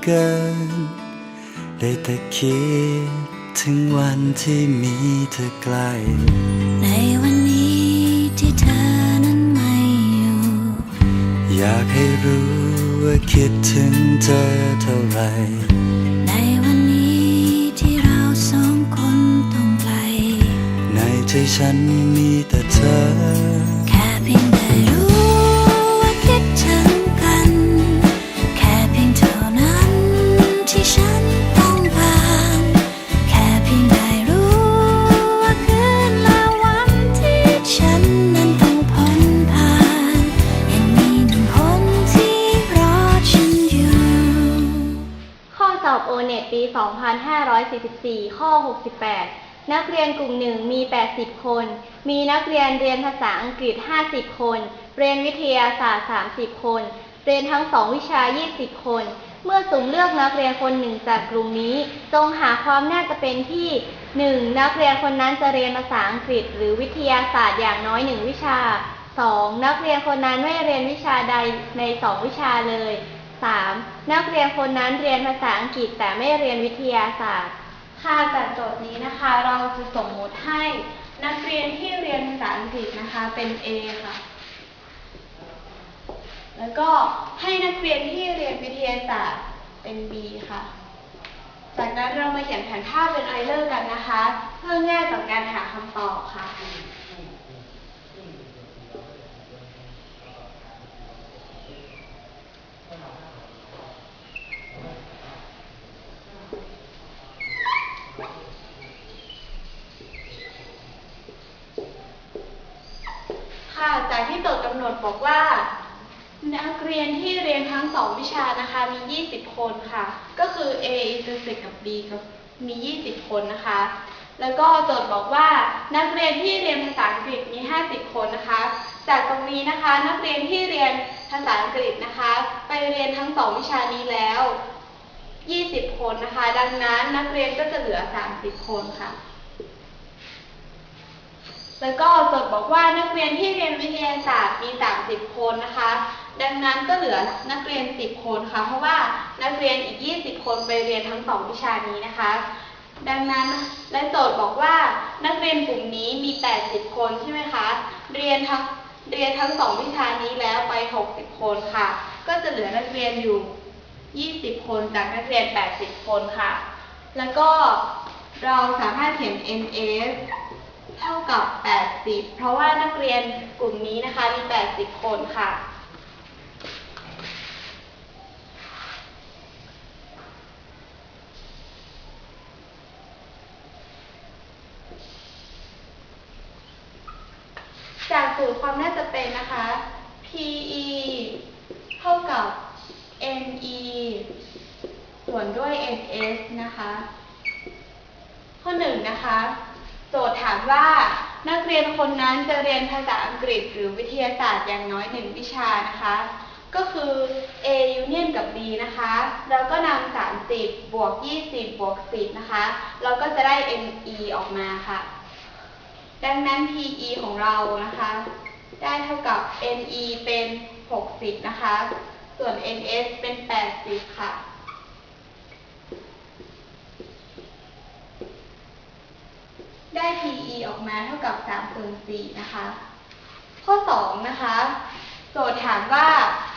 เหลือเกิน ได้แต่คิดถึงวันที่มีเธอใกล้ในวันนี้ที่เธอนั้นไม่อยู่ อยากให้รู้ว่าคิดถึงเธอเท่าไหรในวันนี้ที่เราสองคนต้องไกลในใจฉันมีแต่ 2544ข้อ 68 นักเรียนกลุ่มหนึ่งมี 80 คน มีนักเรียนเรียนภาษาอังกฤษ 50 คน เรียนวิทยาศาสตร์ 30 คน เรียนทั้งสองวิชา 20 คน เมื่อสุ่มเลือกนักเรียนคนหนึ่งจากกลุ่มนี้ จงหาความน่าจะเป็นที่ 1. นักเรียนคนนั้นจะเรียนภาษาอังกฤษ หรือวิทยาศาสตร์อย่างน้อยหนึ่งวิชา 2. นักเรียนคนนั้นไม่เรียนวิชาใดในสองวิชาเลย 3. นักเรียนคนนั้นเรียนภาษาอังกฤษแต่ไม่เรียนวิทยาศาสตร์ ค่ะจากโจทย์นี้นะคะ เราจะสมมติให้นักเรียนที่เรียนภาษาอังกฤษนะคะเป็น A ค่ะ แล้วก็ให้นักเรียนที่เรียนวิทยาศาสตร์เป็น B ค่ะ จากนั้นเรามาเขียนแผนภาพเป็นไอเลอร์กันนะคะ เพื่อง่ายต่อการหาคำตอบค่ะ จากที่โจทย์กำหนด บอกว่า นักเรียนที่เรียนทั้งสองวิชานะคะมี 20 คนค่ะ ก็คือ A intrinsic กับ B กับมี 20 คนนะคะ แล้วก็โจทย์บอกว่านักเรียนที่เรียนภาษาอังกฤษมี 50 คนนะคะ จากตรงนี้นะคะนักเรียนที่เรียนภาษาอังกฤษนะคะ ไปเรียนทั้งสองวิชานี้แล้ว 20 คนนะคะ ดังนั้นนักเรียนก็จะเหลือ 30 คนค่ะ แล้วก็โจทย์บอกว่านักเรียนที่เรียนวิทยาศาสตร์มี 30 คนนะคะ ดังนั้นก็เหลือนักเรียน 10 คนค่ะ เพราะว่านักเรียนอีก 20 คนไปเรียนทั้งสองวิชานี้นะคะ ดังนั้นและโจทย์บอกว่านักเรียนกลุ่มนี้มี 80 คนใช่ไหมคะ เรียนทั้งเรียนทั้งสองวิชานี้แล้วไป 60 คนค่ะ ก็จะเหลือนักเรียนอยู่ 20 คนจากนักเรียน 80 คนค่ะ แล้วก็เราสามารถเขียน NS เท่ากับ 80 เพราะว่านักเรียนกลุ่มนี้นะคะมี 80 คนค่ะ จากสูตรความน่าจะเป็นนะคะ PE เท่ากับ NE ส่วนด้วย NS นะคะ ข้อหนึ่งนะคะ โจทย์ถามว่านักเรียนคนนั้นจะเรียนภาษาอังกฤษหรือวิทยาศาสตร์อย่างน้อยหนึ่งวิชานะคะ ก็คือ A union กับ B นะคะ เราก็นำ30 บวก 20 บวก 10 นะคะ เราก็จะได้ NE ออกมาค่ะ ดังนั้น PE ของเรานะคะ ได้เท่ากับ NE เป็น 60 นะคะ ส่วน NS เป็น 80 ค่ะ ได้ PE ออกมาเท่ากับ3ส่วน4นะคะ ข้อ 2 นะคะ โจทย์ถามว่า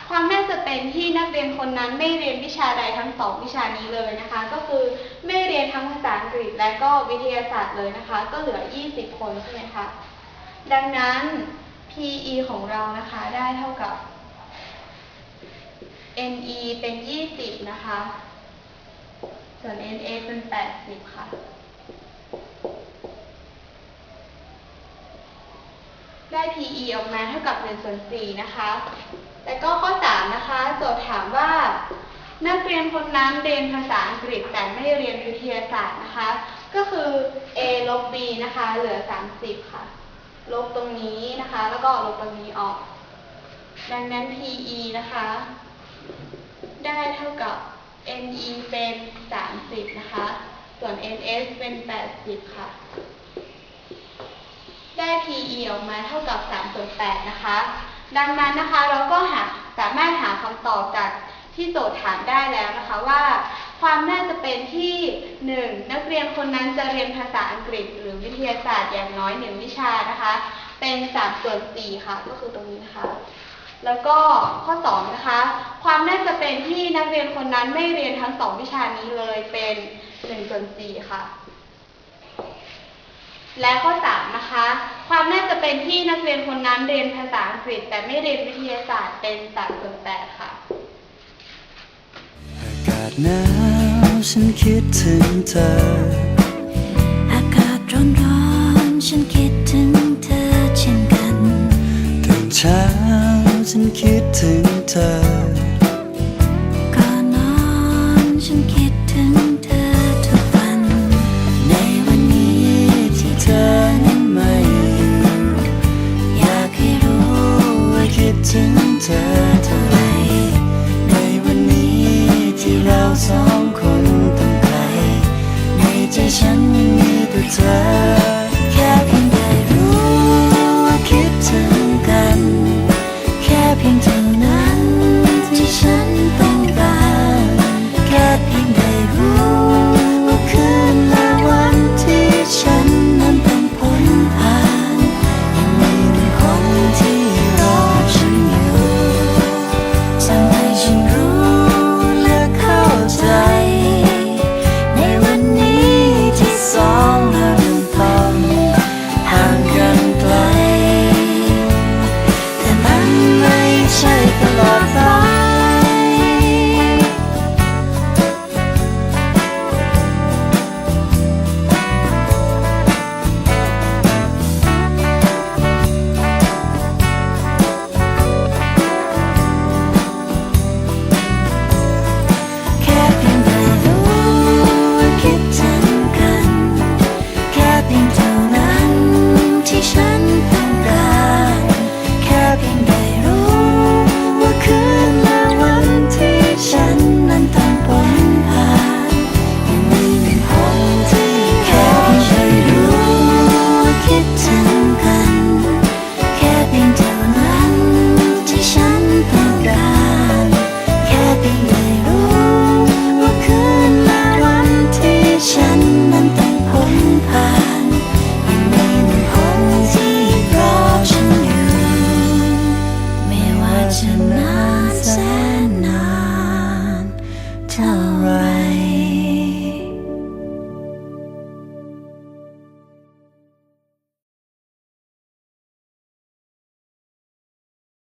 ความน่าจะเป็นที่นักเรียนคนนั้นไม่เรียนวิชาใดทั้งสองวิชานี้เลยนะคะ ก็คือไม่เรียนทั้งภาษาอังกฤษและก็วิทยาศาสตร์เลยนะคะ ก็เหลือ 20 คนใช่ไหมคะ ดังนั้น PE ของเรานะคะได้เท่ากับ NE เป็น 20 นะคะ ส่วน NA เป็น 80 ค่ะ ได้ PE ออกมาเท่ากับ1ส่วน4นะคะ แล้วก็ข้อ 3 นะคะ โจทย์ถามว่า นักเรียนคนนั้นเรียนภาษาอังกฤษแต่ไม่เรียนวิทยาศาสตร์นะคะ ก็คือ A ลบ B นะคะ เหลือ 30 ค่ะลลบตรงนี้นะคะ แล้วก็ลบตรงนี้ออก ดังนั้น PE นะคะ ได้เท่ากับ NE เป็น 30 นะคะ ส่วน NS เป็น 80 ค่ะ ได้ PE ออกมาเท่ากับ3ส่วน8นะคะ ดังนั้นนะคะเราก็หาสามารถหาคำตอบจากที่โจทย์ถามได้แล้วนะคะว่า ความน่าจะเป็นที่ 1 นักเรียนคนนั้นจะเรียนภาษาอังกฤษ หรือวิทยาศาสตร์อย่างน้อย 1 วิชานะคะ เป็น3ส่วน4ค่ะก็คือตรงนี้นะคะแล้วก็ข้อ2นะคะ ความน่าจะเป็นที่นักเรียนคนนั้นไม่เรียนทั้ง 2 วิชานี้เลยเป็น1ส่วน4ค่ะ และข้อ3นะคะ ความน่าจะเป็นที่นักเรียนคนนั้นเรียนภาษาอังกฤษ แต่ไม่เรียนวิทยาศาสตร์เป็นสัดส่วนแตกค่ะอากาศหนาวฉันคิดถึงเธอ อากาศร้อนร้อนฉันคิดถึงเธอเช่นกันตื่นเช้าฉันคิดถึงเธอ เธอเท่าไรในวันนี้ที่เราสองคนต้องไกลในใจฉันมีแต่เธอ she shines.